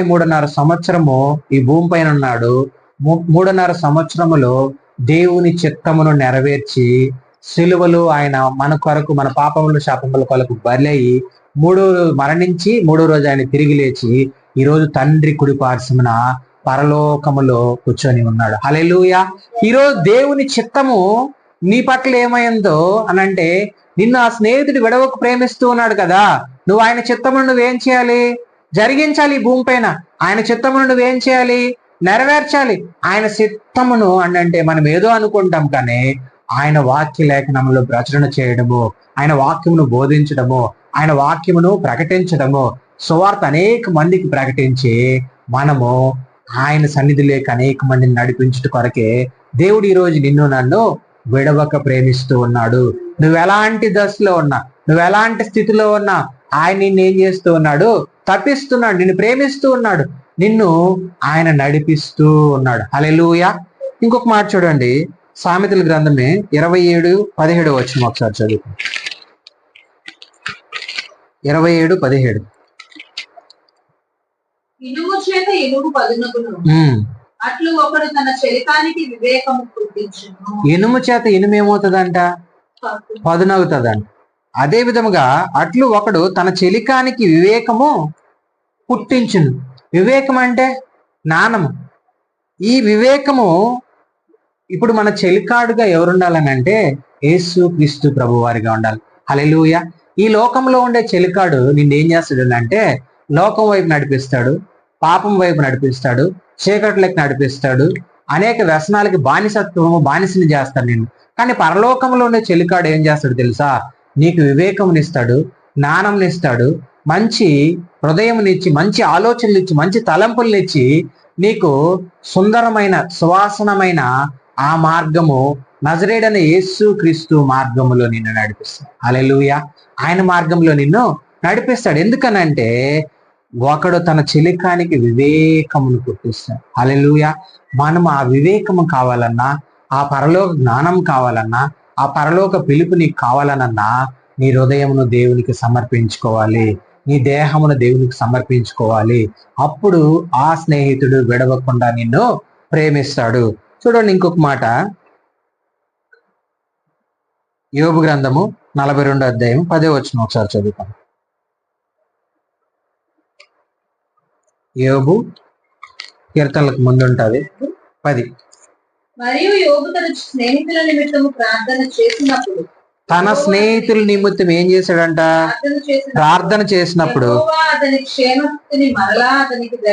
మూడున్నర సంవత్సరము ఈ భూమి పైన ఉన్నాడు. మూడున్నర సంవత్సరములో దేవుని చిత్తమును నెరవేర్చి సిలువలు ఆయన మన కొరకు మన పాపములు శాపముల కొరకు బలయ్యి మూడో రోజు మరణించి మూడో రోజు ఆయన తిరిగి లేచి ఈరోజు తండ్రి కుడి పార్శ్వమున పరలోకములో కూర్చొని ఉన్నాడు. హల్లెలూయా! ఈరోజు దేవుని చిత్తము నీ పట్ల ఏమైందో అనంటే నిన్ను ఆ స్నేహితుడు విడవకు ప్రేమిస్తూ ఉన్నాడు కదా. నువ్వు ఆయన చిత్తమును నువ్వేం చేయాలి? జరిగించాలి ఈ ఆయన చిత్తమును నువ్వేం చేయాలి? నెరవేర్చాలి. ఆయన చిత్తమును అంటే మనం ఏదో అనుకుంటాం కానీ ఆయన వాక్య లేఖనములు ప్రచురణ చేయడము ఆయన వాక్యమును బోధించడము ఆయన వాక్యమును ప్రకటించడము సువార్త అనేక మందికి ప్రకటించి మనము ఆయన సన్నిధిలోకి అనేక మందిని నడిపించుట కొరకే దేవుడు ఈరోజు రోజు నిన్ను నన్ను విడవక ప్రేమిస్తూ ఉన్నాడు. నువ్వు ఎలాంటి దశలో ఉన్నా నువ్వు ఎలాంటి స్థితిలో ఉన్నా ఆయన నిన్ను ఏం చేస్తూ ఉన్నాడు? తప్పిస్తున్నాడు. నిన్ను ప్రేమిస్తూ ఉన్నాడు. నిన్ను ఆయన నడిపిస్తూ ఉన్నాడు. హల్లెలూయా. ఇంకొక మాట చూడండి. సామెతల గ్రంథమే ఇరవై ఏడు పదిహేడు వచ్చిన ఒకసారి చదువు ఇరవై ఏడు పదిహేడు. ఇనుము చేత ఇనుము పదునకును ఉమ్. అట్లు ఒకడు తన చలికానికి వివేకము ఇనుము చేత ఇనుము ఏమవుతుందంట పదునవుతుందంట అదే విధముగా అట్లు ఒకడు తన చెలికానికి వివేకము పుట్టించును. వివేకం అంటే జ్ఞానము. ఈ వివేకము ఇప్పుడు మన చెలికాడుగా ఎవరుండాలని అంటే యేసు క్రీస్తు ప్రభువారిగా ఉండాలి. హలెలుయ ఈ లోకంలో ఉండే చెలికాడు నిన్నేం చేస్తాడు అంటే లోకం వైపు నడిపిస్తాడు పాపం వైపు నడిపిస్తాడు చీకట్లకు నడిపిస్తాడు అనేక వ్యసనాలకి బానిసత్వము బానిసని చేస్తాడు నేను. కానీ పరలోకంలో ఉండే చెలికాడు ఏం చేస్తాడు తెలుసా? నీకు వివేకమునిస్తాడు జ్ఞానంనిస్తాడు మంచి హృదయమునిచ్చి మంచి ఆలోచనలు ఇచ్చి మంచి తలంపులనిచ్చి నీకు సుందరమైన సువాసనమైన ఆ మార్గము నజరేడని యేసు క్రీస్తు మార్గములో నిన్ను నడిపిస్తాడు. అలెలుయ ఆయన మార్గంలో నిన్ను నడిపిస్తాడు. ఎందుకనంటే ఒకడు తన చిలికానికి వివేకమును పుట్టిస్తాడు. అలెలుయ మనం ఆ వివేకము కావాలన్నా ఆ పరలోక జ్ఞానం కావాలన్నా ఆ పరలోక పిలుపు నీకు కావాలనన్నా నీ హృదయమును దేవునికి సమర్పించుకోవాలి. నీ దేహమును దేవునికి సమర్పించుకోవాలి. అప్పుడు ఆ స్నేహితుడు విడవకుండా నిన్ను ప్రేమిస్తాడు. చూడండి ఇంకొక మాట. యోగు గ్రంథము నలభై రెండో అధ్యాయం పదే వచ్చిన ఒకసారి చదువుతాం. యోగు కీర్తనలకు ముందు పది. మరియు యోగు తన స్నేహితుల నిమిత్తము ప్రార్థన చేసినప్పుడు. తన స్నేహితుల నిమిత్తం ఏం చేశాడంట? ప్రార్థన చేసిన ప్రార్థన చేసినప్పుడు. అతని క్షేమస్థితిని మరలా అతనికి